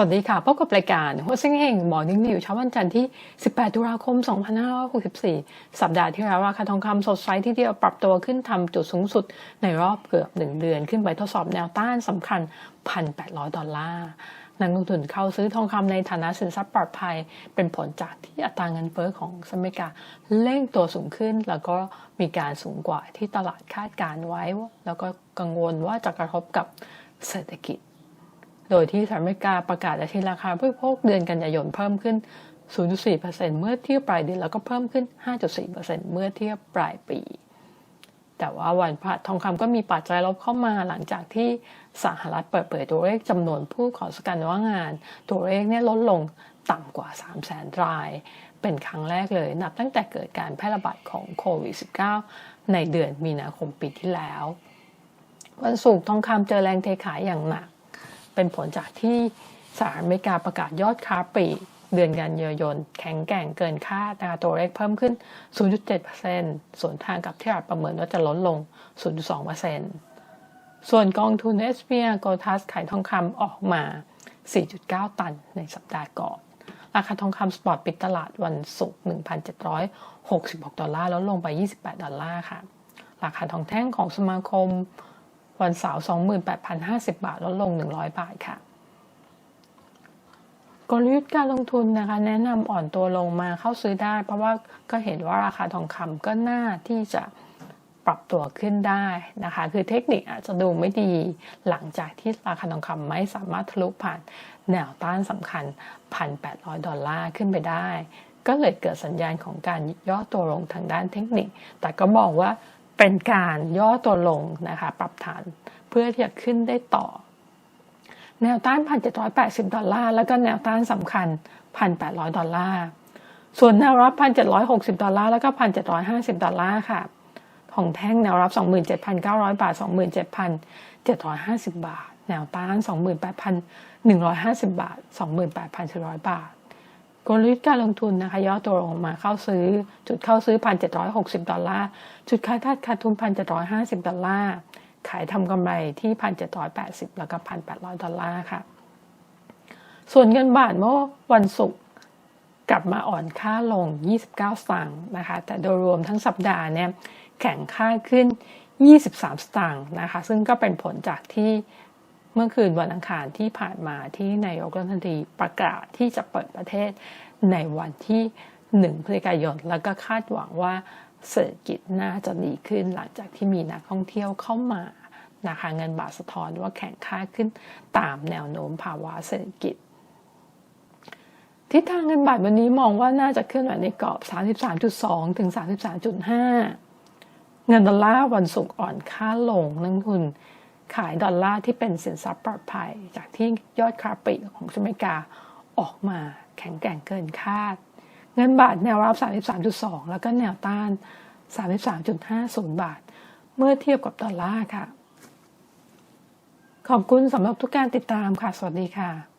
สวัสดีค่ะ พบกับรายการหัวซิงเฮงหมอนิ่งนิวเช้าวันจันทร์ที่ 18 ตุลาคม 2564 สัปดาห์ที่แล้วราคาทองคำสดใสที่เดียวปรับตัวขึ้นทำจุดสูงสุดในรอบเกือบ 1 เดือนขึ้นไปทดสอบแนวต้านสำคัญ 1,800 ดอลลาร์นักลงทุนเข้าซื้อทองคำในฐานะสินทรัพย์ปลอดภัย เป็นผลจากที่อัตราเงินเฟ้อของสหรัฐอเมริกาเร่งตัวสูงขึ้น แล้วก็มีการสูงกว่าที่ตลาดคาดการไว้ แล้วก็กังวลว่าจะกระทบกับเศรษฐกิจ โดยที่สหรัฐอเมริกาประกาศดัชนีราคาผู้บริโภคเดือนกันยายนเพิ่มขึ้น 0.4%เมื่อเทียบปลายเดือนแล้วก็เพิ่มขึ้น 5.4%เมื่อเทียบปลายปี แต่ว่าวันพระทองคำก็มีปัจจัยลบเข้ามาหลังจากที่สหรัฐเปิดเผยตัวเลขจำนวนผู้ขอสกันว่างงาน ตัวเลขเนี่ยลดลงต่ำกว่า 3 0 0แสนราย เป็นครั้งแรกเลย นับตั้งแต่เกิดการแพร่ระบาดของโควิด -19 ในเดือนมีนาคมปีที่แล้ว วันศุกร์ทองคำเจอแรงเทขายอย่างหนัก เป็นผลจากที่สหรัฐอเมริกาประกาศยอดค้าปลีกเดือนกันยายนแข็งแกร่งเกินคาดนะคะตัวเลขเพิ่มขึ้น 0.7%ส่วนทางกับที่รัฐประเมินว่าจะลดลง 0.2%ส่วนกองทุน s p r g o t a s ขายทองคำออกมา 4.9 ตันในสัปดาห์ก่อน ราคาทองคำสปอร์ตปิดตลาดวันศุกร์ 1,766 ดอลลาร์ แลดลงไป 28 ดอลลาร์ค่ะ ราคาทองแท่งของสมาคม วันเสาร์28,050 บาท ลดลง 100 บาทค่ะ กลยุทธ์การลงทุนนะคะ แนะนำอ่อนตัวลงมาเข้าซื้อได้ เพราะว่าก็เห็นว่าราคาทองคำก็น่าที่จะปรับตัวขึ้นได้นะคะ คือเทคนิคอาจจะดูไม่ดีหลังจากที่ราคาทองคำไม่สามารถทะลุผ่านแนวต้านสำคัญ 1,800 ดอลลาร์ขึ้นไปได้ ก็เลยเกิดสัญญาณของการย่อตัวลงทางด้านเทคนิค แต่ก็มองว่า เป็นการย่อตัวลงนะคะปรับฐานเพื่อที่จะขึ้นได้ต่อ แนวต้าน 1,780 ดอลลาร์ แล้วก็แนวต้านสำคัญ 1,800 ดอลลาร์ ส่วนแนวรับ 1,760 ดอลลาร์ แล้วก็ 1,750 ดอลลาร์ค่ะของแท่งแนวรับ 27,900 บาท 27,750 บาท แนวต้าน 28,150 บาท 28,400 บาท กลยุทธ์การลงทุนนะคะย่อตัวลงมาเข้าซื้อ จุดเข้าซื้อ 1,760 ดอลลาร์ จุดขายขาดทุน 1,750 ดอลลาร์ ขายทำกำไรที่ 1,780 แล้วก็ 1,800 ดอลลาร์ค่ะ ส่วนเงินบาทเมื่อวันศุกร์กลับมาอ่อนค่าลง 29 สตางค์นะคะ แต่โดยรวมทั้งสัปดาห์เนี่ยแข็งค่าขึ้น 23 สตางค์นะคะ ซึ่งก็เป็นผลจากที่ มื่อคืนวันอังคารที่ผ่านมาที่นายกรัฐมนตรีประกาศที่จะเปิดประเทศในวันที่1พฤศจิกายน แล้วก็คาดหวังว่าเศรษฐกิจน่าจะดีขึ้นหลังจากที่มีนักท่องเที่ยวเข้ามานะคะเงินบาทสะท้อนว่าแข็งค่าขึ้นตามแนวโน้มภาวะเศรษฐกิจทิศทางเงินบาทวันนี้มองว่าน่าจะเคลื่อนไหวในกรอบ 33.2 ถึง 33.5 เงินดอลลาร์วันศุกร์อ่อนค่าลงนักทุน ขายดอลลาร์ที่เป็นสินทรัพย์ปลอดภัย จากที่ยอดค้าปลีกของสหรัฐอเมริกาออกมาแข็งแกร่งเกินคาด เงินบาทแนวรับ 33.2 แล้วก็แนวต้าน 33.50 บาท เมื่อเทียบกับดอลลาร์ค่ะ ขอบคุณสำหรับทุกการติดตามค่ะ สวัสดีค่ะ